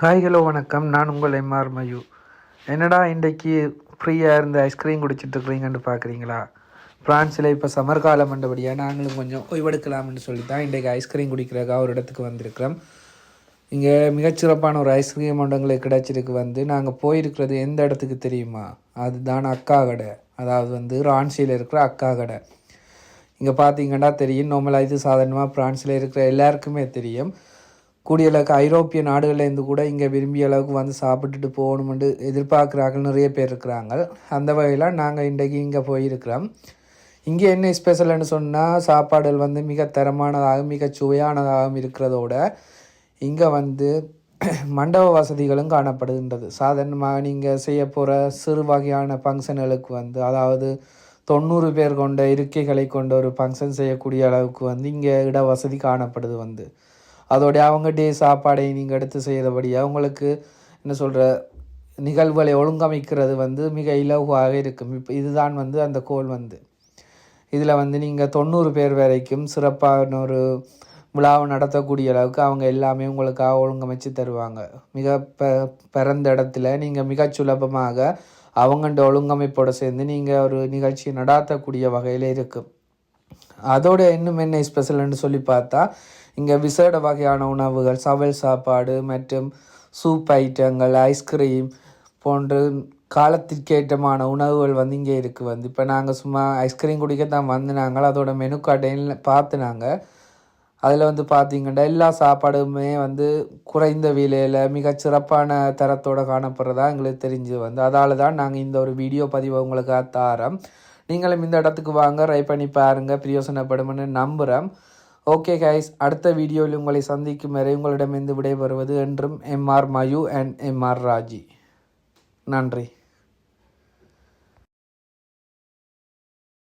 Hi hello வணக்கம். நான் உங்கள் எம்ஆர் மயு. என்னடா இன்றைக்கு ஃப்ரீயாக இருந்து ஐஸ்கிரீம் குடிச்சிட்ருக்குறீங்கன்னு பார்க்குறீங்களா? பிரான்ஸில் இப்போ சமர் காலம் மண்டபடியாக நாங்களும் கொஞ்சம் ஓய்வெடுக்கலாம்னு சொல்லி தான் இன்றைக்கு ஐஸ்கிரீம் குடிக்கிறதுக்காக ஒரு இடத்துக்கு வந்திருக்கிறோம். இங்கே மிகச்சிறப்பான ஒரு ஐஸ்கிரீம் மண்டங்களுக்கு கிடைச்சிருக்கு. வந்து நாங்கள் போயிருக்கிறது எந்த இடத்துக்கு தெரியுமா? அதுதான் அக்கா கடை. அதாவது வந்து ரான்சியில் இருக்கிற அக்கா கடை. இங்கே பார்த்தீங்கன்னா தெரியும். நார்மலாக இது சாதாரணமாக பிரான்ஸில் இருக்கிற எல்லாருக்குமே தெரியும். கூடிய அளவுக்கு ஐரோப்பிய நாடுகள்லேருந்து கூட இங்கே விரும்பிய அளவுக்கு வந்து சாப்பிட்டுட்டு போகணுமென்று எதிர்பார்க்குறாங்க நிறைய பேர் இருக்கிறாங்க. அந்த வகையில் நாங்கள் இன்றைக்கு இங்கே போயிருக்கிறோம். இங்கே என்ன ஸ்பெஷல்னு சொன்னால் சாப்பாடுகள் வந்து மிக தரமானதாகவும் மிக சுவையானதாகவும் இருக்கிறதோட இங்கே வந்து மண்டப வசதிகளும் காணப்படுகின்றது. சாதாரணமாக நீங்கள் செய்ய போகிற சிறு வகையான ஃபங்க்ஷன்களுக்கு வந்து அதாவது தொண்ணூறு பேர் கொண்ட இருக்கைகளை கொண்ட ஒரு ஃபங்க்ஷன் செய்யக்கூடிய அளவுக்கு வந்து இங்கே இட வசதி காணப்படுது வந்து. அதோடைய அவங்க டே சாப்பாடை நீங்கள் எடுத்து செய்தபடியாக உங்களுக்கு என்ன சொல்கிற நிகழ்வுகளை ஒழுங்கமைக்கிறது வந்து மிக இலகுவாக இருக்கும். இப்போ இதுதான் வந்து அந்த கோல் வந்து. இதில் வந்து நீங்கள் தொண்ணூறு பேர் வரைக்கும் சிறப்பான ஒரு விழாவை நடத்தக்கூடிய அளவுக்கு அவங்க எல்லாமே உங்களுக்காக ஒழுங்கமைச்சு தருவாங்க. மிக ப பிறந்த இடத்துல நீங்கள் மிக சுலபமாக அவங்கண்ட ஒழுங்கமைப்போடு சேர்ந்து நீங்கள் ஒரு நிகழ்ச்சி நடாத்தக்கூடிய வகையில் இருக்கும். அதோட இன்னும் என்ன ஸ்பெஷல்னு சொல்லி பார்த்தா இங்கே விசேட வகையான உணவுகள் சவல் சாப்பாடு மற்றும் சூப் ஐட்டங்கள் ஐஸ்கிரீம் போன்ற காலத்திற்கேற்றமான உணவுகள் வந்து இங்கே இருக்குது வந்து. இப்போ நாங்கள் சும்மா ஐஸ்கிரீம் குடிக்க தான் வந்து நாங்கள் அதோட மெனு கார்டையில் பார்த்து நாங்கள் அதில் வந்து பார்த்தீங்கன்னா எல்லா சாப்பாடுமே வந்து குறைந்த விலையில் மிக சிறப்பான தரத்தோடு காணப்படுறதா எங்களுக்கு தெரிஞ்சு வந்து. அதால் தான் நாங்கள் இந்த ஒரு வீடியோ பதிவை உங்களுக்காக தாரோம் நீங்களும் இந்த இடத்துக்கு வாங்க ட்ரை பண்ணி பாருங்கள் பிரயோசனப்படும்னு நம்புகிறேன் ஓகே கைஸ் அடுத்த வீடியோவில் உங்களை சந்திக்கும் வரை உங்களிடமிருந்து விடைபெறுவது என்றும் MR Mayu and MR Raji நன்றி.